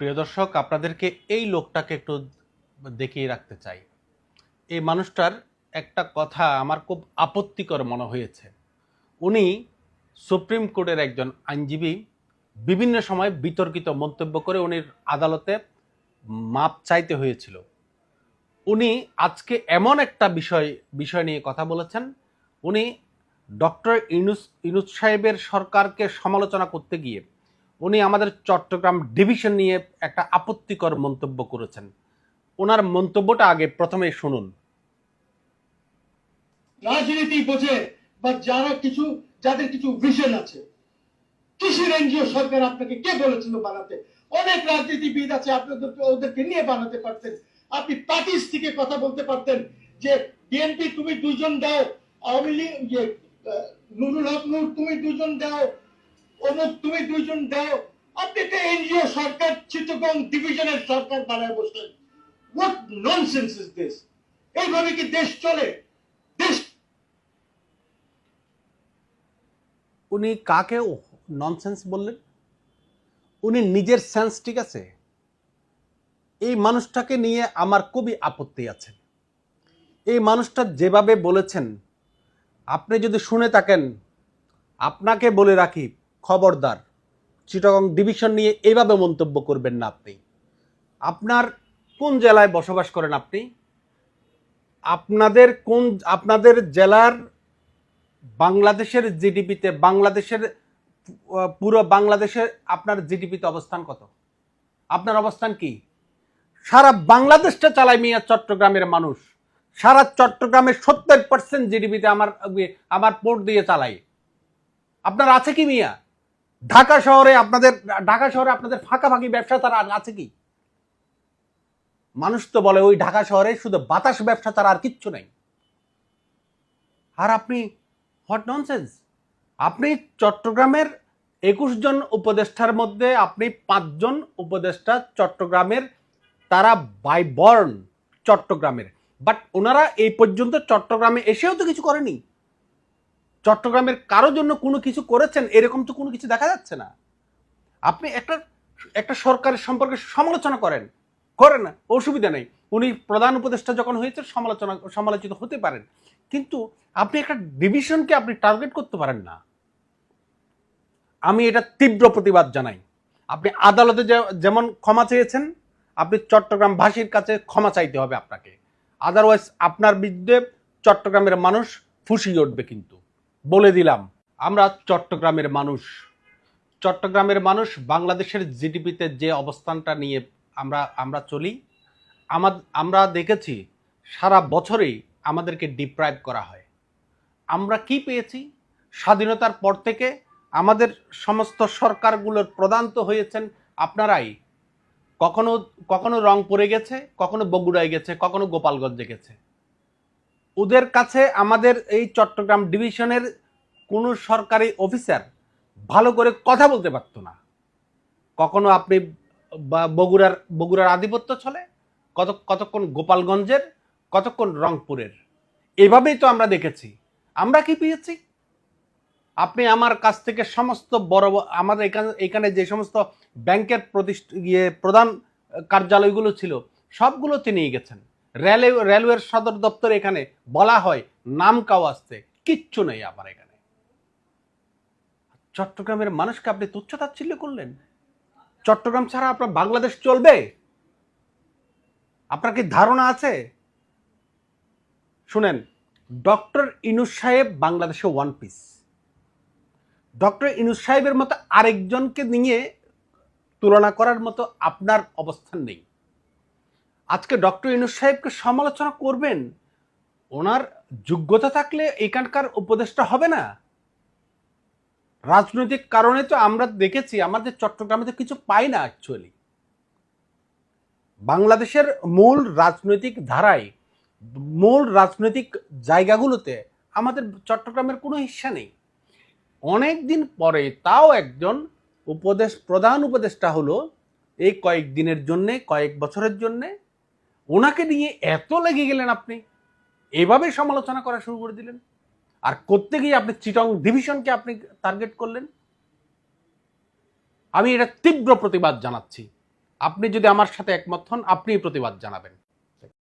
প্রিয় দর্শক, আপনাদেরকে এই লোকটাকে একটু দেখিয়ে রাখতে চাই। এই মানুষটার একটা কথা আমার খুব আপত্তিকর মনে হয়েছে। উনি সুপ্রিম কোর্টের একজন আইনজীবী, বিভিন্ন সময় বিতর্কিত মন্তব্য করে উনি আদালতে মাপ চাইতে হয়েছিল। উনি আজকে এমন একটা বিষয় বিষয় নিয়ে কথা বলেছেন। উনি ডক্টর ইনুস ইনুস সাহেবের সরকারকে সমালোচনা করতে গিয়ে উনি আমাদের চট্টগ্রাম ডিভিশন নিয়ে একটা আপত্তিকর মন্তব্য করেছেন। ওনার মন্তব্যটা আগে প্রথমে শুনুন। রাজনীতি বোঝে বা যারা কিছু যাদের কিছু ভিশন আছে কিসের এনজিও সরকার আপনাকে কে বলেছিল বানাতে? অনেক রাজনীতিবিদ আছে আপনাদের ওদেরকে নিয়ে বানাতে পারতেন। আপনি পার্টিস থেকে কথা বলতে পারতেন যে বিএনপি তুমি দুজন দাও আওয়ামী লীগ ইয়ে, নুরুল হক নূর তুমি দুজন দাও অমুক তুমি দুইজন দাও। আপনি একটা এনজিও সরকার চিত্তগং ডিভিশনের সরকার বানায় বসলেন। হোয়াট ননসেন্স ইজ দিস এইভাবে কি দেশ চলে? দেশ উনি কাকে ননসেন্স বললেন? উনি নিজের সেন্স ঠিক আছে? এই মানুষটাকে নিয়ে আমার খুবই আপত্তি আছে। এই মানুষটা যেভাবে বলেছেন, আপনি যদি শুনে থাকেন, আপনাকে বলে রাখি খবরদার। চিটাগং ডিভিশন নিয়ে এইভাবে মন্তব্য করবেন না আপনি। আপনার কোন জেলায় বসবাস করেন আপনি? আপনাদের কোন, আপনাদের জেলার বাংলাদেশের জিডিপিতে, বাংলাদেশের পুরো বাংলাদেশে আপনার জিডিপিতে অবস্থান কত? আপনার অবস্থান কি? সারা বাংলাদেশটা চালায় মিয়া চট্টগ্রামের মানুষ। সারা চট্টগ্রামের সত্তর পার্সেন্ট জিডিপিতে আমার আমার পোর্ট দিয়ে চালাই আপনার আছে কি মিয়া? ঢাকা শহরে আপনাদের, ঢাকা শহরে আপনাদের ফাঁকাফাঁকি ব্যবসা তারা আছে কি? মানুষ তো বলে ওই ঢাকা শহরে শুধু বাতাস ব্যবসা তারা আর কিচ্ছু নাই। আর আপনি হট ননসেন্স আপনি চট্টগ্রামের একুশ জন উপদেষ্টার মধ্যে আপনি পাঁচজন উপদেষ্টা চট্টগ্রামের, তারা বাই বর্ন চট্টগ্রামের। বাট ওনারা এই পর্যন্ত চট্টগ্রামে এসেও তো কিছু করেনি। চট্টগ্রামের কারোর জন্য কোনো কিছু করেছেন, এরকম তো কোনো কিছু দেখা যাচ্ছে না। আপনি একটা একটা সরকারের সম্পর্কে সমালোচনা করেন করেন অসুবিধা নেই। উনি প্রধান উপদেষ্টা যখন হয়েছে সমালোচনা, সমালোচিত হতে পারেন। কিন্তু আপনি একটা ডিভিশনকে আপনি টার্গেট করতে পারেন না। আমি এটা তীব্র প্রতিবাদ জানাই। আপনি আদালতে যেমন ক্ষমা চেয়েছেন, আপনি চট্টগ্রামবাসীর কাছে ক্ষমা চাইতে হবে আপনাকে। আদারওয়াইজ আপনার বিরুদ্ধে চট্টগ্রামের মানুষ ফুসিয়ে উঠবে কিন্তু। বলে দিলাম, আমরা চট্টগ্রামের মানুষ। চট্টগ্রামের মানুষ বাংলাদেশের জিডিপিতে যে অবস্থানটা নিয়ে আমরা আমরা চলি আমা আমরা দেখেছি সারা বছরেই আমাদেরকে ডিপ্রাইভ করা হয়। আমরা কি পেয়েছি? স্বাধীনতার পর থেকে আমাদের সমস্ত সরকারগুলোর প্রধান তো হয়েছেন আপনারাই। কখনো কখনো রংপুরে গেছে, কখনো বগুড়ায় গেছে, কখনো গোপালগঞ্জে গেছে। ওদের কাছে আমাদের এই চট্টগ্রাম ডিভিশনের কোনো সরকারি অফিসার ভালো করে কথা বলতে পারতো না। কখনো আপনি বগুড়ার বগুড়ার আধিপত্য চলে কত, কতক্ষণ গোপালগঞ্জের, কতক্ষণ রংপুরের। এভাবেই তো আমরা দেখেছি। আমরা কি পেয়েছি? আপনি আমার কাছ থেকে সমস্ত বড় আমাদের এখানে এখানে যে সমস্ত ব্যাংকের প্রতিষ্ঠা ইয়ে প্রধান কার্যালয়গুলো ছিল সবগুলো নিয়ে গেছেন। রেলওয়ে, রেলওয়ের সদর দপ্তর এখানে বলা হয় নাম কাও আসতে কিচ্ছু নেই আমার এখানে। চট্টগ্রামের মানুষকে আপনি তুচ্ছ তাচ্ছিল্য করলেন? চট্টগ্রাম ছাড়া আপনার বাংলাদেশ চলবে? আপনার কি ধারণা আছে? শুনেন, ডক্টর ইনুস সাহেব বাংলাদেশে ওয়ান পিস। ডক্টর ইনুস সাহেবের মতো আরেকজনকে নিয়ে তুলনা করার মতো আপনার অবস্থান নেই। আজকে ডক্টর ইনুস সাহেবকে সমালোচনা করবেন? ওনার যোগ্যতা থাকলে এখানকার উপদেশটা হবে না? রাজনৈতিক কারণে তো আমরা দেখেছি, আমাদের চট্টগ্রামে তো কিছু পাই না অ্যাকচুয়ালি বাংলাদেশের মূল রাজনৈতিক ধারায়, মূল রাজনৈতিক জায়গাগুলোতে আমাদের চট্টগ্রামের কোনো হিস্সা নেই। অনেক দিন পরে তাও একজন উপদেশ, প্রধান উপদেষ্টা হলো এই কয়েক দিনের জন্যে, কয়েক বছরের জন্যে ওনাকে নিয়ে এত লেগে গেলেন আপনি? এভাবে সমালোচনা করা শুরু করে দিলেন? আর করতে গিয়ে আপনি চিটং ডিভিশনকে আপনি টার্গেট করলেন? আমি এটা তীব্র প্রতিবাদ জানাচ্ছি। আপনি যদি আমার সাথে একমত হন আপনি প্রতিবাদ জানাবেন।